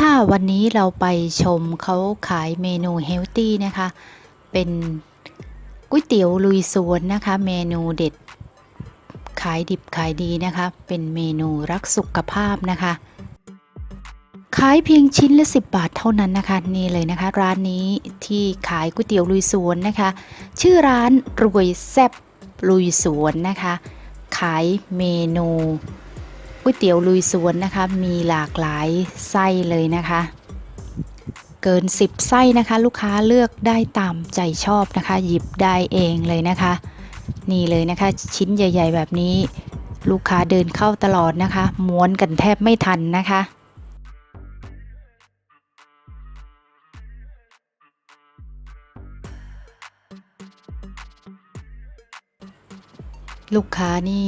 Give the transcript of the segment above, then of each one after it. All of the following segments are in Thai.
ค่ะ วันนี้เราไปชมเขาขายเมนูเฮลตี้นะคะ เป็นก๋วยเตี๋ยวลุยสวนนะคะ เมนูเด็ด ขายดิบขายดีนะคะ เป็นเมนูรักสุขภาพนะคะ ขายเพียงชิ้นละ 10 บาทเท่านั้นนะคะ นี่เลยนะคะ ร้านนี้ที่ขายก๋วยเตี๋ยวลุยสวนนะคะ ชื่อร้านรวยแซบลุยสวนนะคะ ขายเมนู ก๋วยเตี๋ยวลุยสวนนะคะ มีหลากหลายไส้เลยนะคะ เกิน 10 ไส้นะคะ ลูกค้าเลือกได้ตามใจชอบนะคะ หยิบได้เองเลยนะคะ นี่เลยนะคะ ชิ้นใหญ่ ๆ แบบนี้ ลูกค้าเดินเข้าตลอดนะคะ ม้วนกันแทบไม่ทันนะคะลูกค้านี่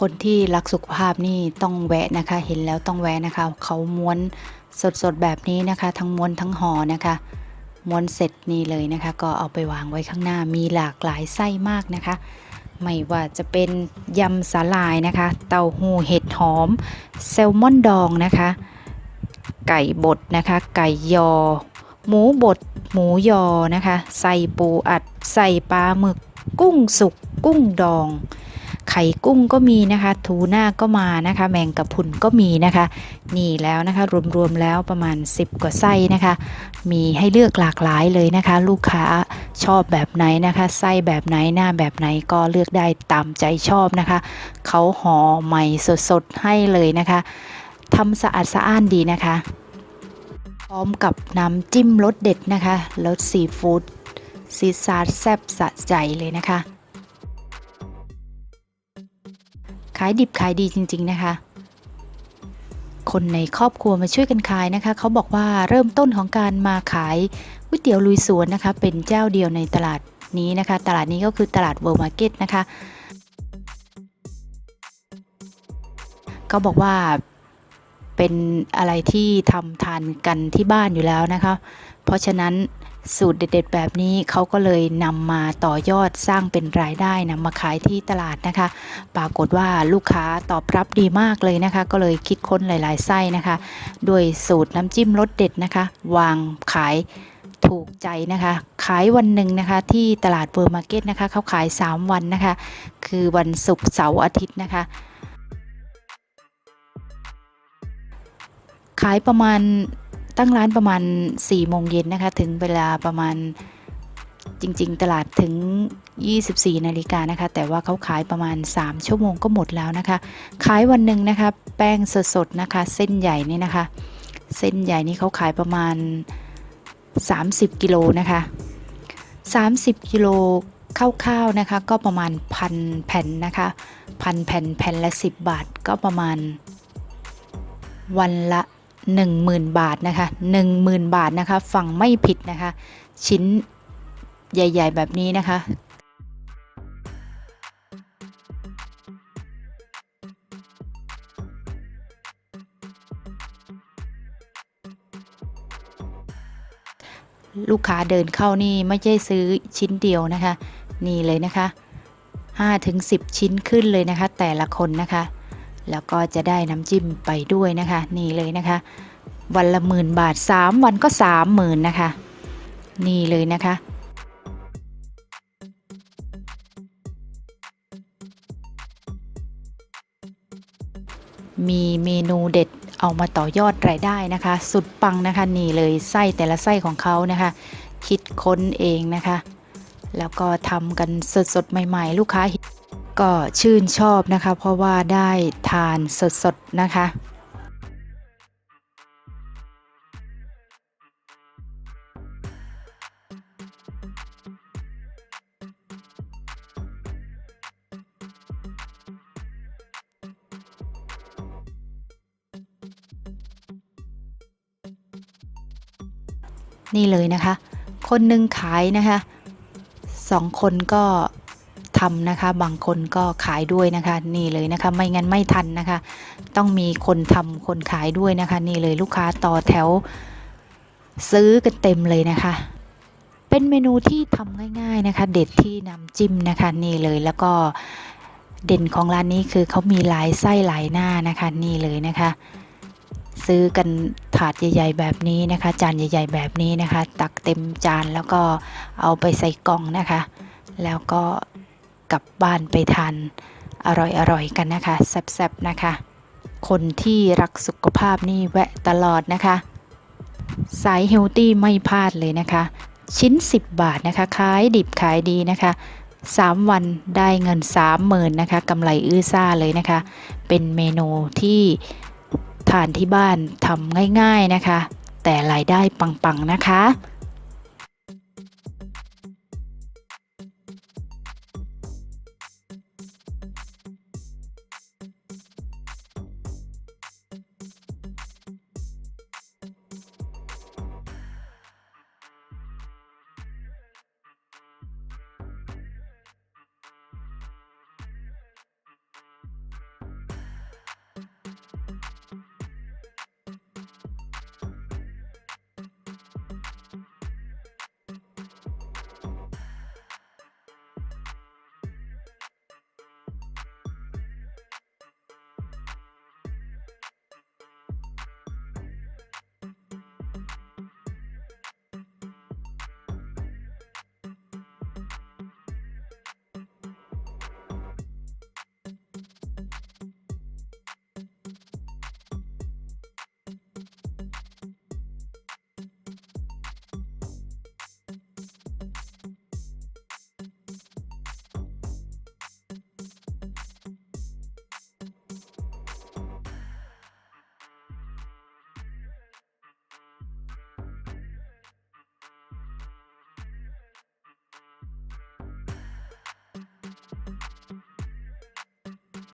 คนที่รักสุขภาพนี่ต้องแวะนะคะ เห็นแล้วต้องแวะนะคะ เขาม้วนสดๆแบบนี้นะคะ ทั้งม้วนทั้งห่อนะคะม้วนเสร็จนี่เลยนะคะ ก็เอาไปวางไว้ข้างหน้ามีหลากหลายไส้มากนะคะ ไม่ว่าจะเป็นยำสาลายนะคะ เต้าหู้เห็ดหอมแซลมอนดองนะคะ ไก่บดนะคะ ไก่ยอ หมูบดหมูยอนะคะ ใส่ปูอัด ใส่ปลาหมึก กุ้งสุก กุ้งดอง ไข่กุ้งก็มีนะคะ ทูน่าก็มานะคะ แมงกะพุนก็มีนะคะ นี่แล้วนะคะรวมๆแล้วประมาณ 10 กว่าไส้นะคะ มีให้เลือกหลากหลายเลยนะคะ ลูกค้าชอบแบบไหนนะคะไส้แบบไหนหน้าแบบไหนก็เลือกได้ตามใจชอบนะคะเขาห่อใหม่สดๆให้เลยนะคะทำสะอาดสะอ้านดีนะคะ พร้อมกับน้ำจิ้มรสเด็ดนะคะรสซีฟู้ดซีซาร์แซ่บสะใจเลยนะคะ ขายดิบขายดีจริง ๆ นะคะ คนในครอบครัวมาช่วยกันขายนะคะ เขาบอกว่าเริ่มต้นของการมาขายก๋วยเตี๋ยวลุยสวนนะคะ เป็นเจ้าเดียวในตลาดนี้นะคะ ตลาดนี้ก็คือตลาดเวิร์มาร์เก็ตนะคะเขาบอกว่าเป็นอะไรที่ทำทานกันที่บ้านอยู่แล้วนะคะ เพราะฉะนั้น สูตรเด็ดๆ แบบนี้เขาก็เลยนำมาต่อยอดสร้างเป็นรายได้นำมาขายที่ตลาดนะคะ ปรากฏว่าลูกค้าตอบรับดีมากเลยนะคะ ก็เลยคิดค้นหลายๆไส้นะคะ ด้วยสูตรน้ำจิ้มรสเด็ดนะคะ วางขายถูกใจนะคะ ขายวันหนึ่งนะคะ ที่ตลาดเบอร์มาร์เก็ตนะคะเขาขาย 3 วันนะคะ คือวันศุกร์เสาร์อาทิตย์นะคะขายประมาณ ตั้งร้านประมาณ4โมงเย็นนะคะ ถึงเวลาประมาณจริง ๆ ตลาดถึง 24 นาฬิกานะคะ แต่ว่าเขาขายประมาณ 3 ชั่วโมงก็หมดแล้วนะคะ ขายวันหนึ่งนะคะ แป้งสดๆนะคะ เส้นใหญ่นี่นะคะ เส้นใหญ่นี่เขาขายประมาณ 30 กิโลนะคะ 30 กิโลคร่าวๆนะคะ ก็ประมาณพันแผ่นนะคะพันแผ่นแผ่นละ 10 บาทก็ประมาณวันละ 10,000 บาทนะคะ 10,000 บาทนะคะ ฟังไม่ผิดนะคะ ชิ้นใหญ่ ๆ แบบนี้นะคะลูกค้าเดินเข้านี่ไม่ใช่ซื้อชิ้นเดียวนะคะ นี่เลยนะคะ5ถึง10 ชิ้นขึ้นเลยนะคะ แต่ละคนนะคะ แล้วก็จะได้น้ำจิ้มไปด้วยนะคะ นี่เลยนะคะ วันละหมื่นบาท 3 วันก็ 3 0,000นะคะ นี่เลยนะคะมีเมนูเด็ดเอามาต่อยอดรายได้นะคะ สุดปังนะคะนี่เลยไส้แต่ละไส้ของเขานะคะ คิดค้นเองนะคะ แล้วก็ทำกันสดๆ ใหม่ ๆ ลูกค้า ก็ชื่นชอบนะคะ เพราะว่าได้ทานสดๆนะคะนี่เลยนะคะ คนหนึ่งขายนะคะสองคนก็ ทำนะคะ บางคนก็ขายด้วยนะคะนี่เลยนะคะ ไม่งั้นไม่ทันนะคะ ต้องมีคนทำคนขายด้วยนะคะ นี่เลยลูกค้าต่อแถว ซื้อกันเต็มเลยนะคะ เป็นเมนูที่ทำง่าย ๆนะคะ เด็ดที่น้ำจิ้มนะคะ นี่เลยแล้วก็เด่นของร้านนี้คือเขามีหลายไส้หลายหน้านะคะ นี่เลยนะคะ ซื้อกันถาดใหญ่ ๆ แบบนี้นะคะ จานใหญ่ ๆ แบบนี้นะคะ ตักเต็มจานแล้วก็เอาไปใส่กล่องนะคะ แล้วก็ กลับบ้านไปทานอร่อยๆกันนะคะแซ่บๆนะคะ คนที่รักสุขภาพนี่แวะตลอดนะคะ สายเฮลตี้ไม่พลาดเลยนะคะ ชิ้น 10 บาทนะคะขายดิบขายดีนะคะ3 วันได้เงิน 30,000นะคะกำไรอื้อซ่าเลยนะคะ เป็นเมนูที่ทานที่บ้านทำง่าย ๆนะคะ แต่รายได้ปัง ๆ นะคะ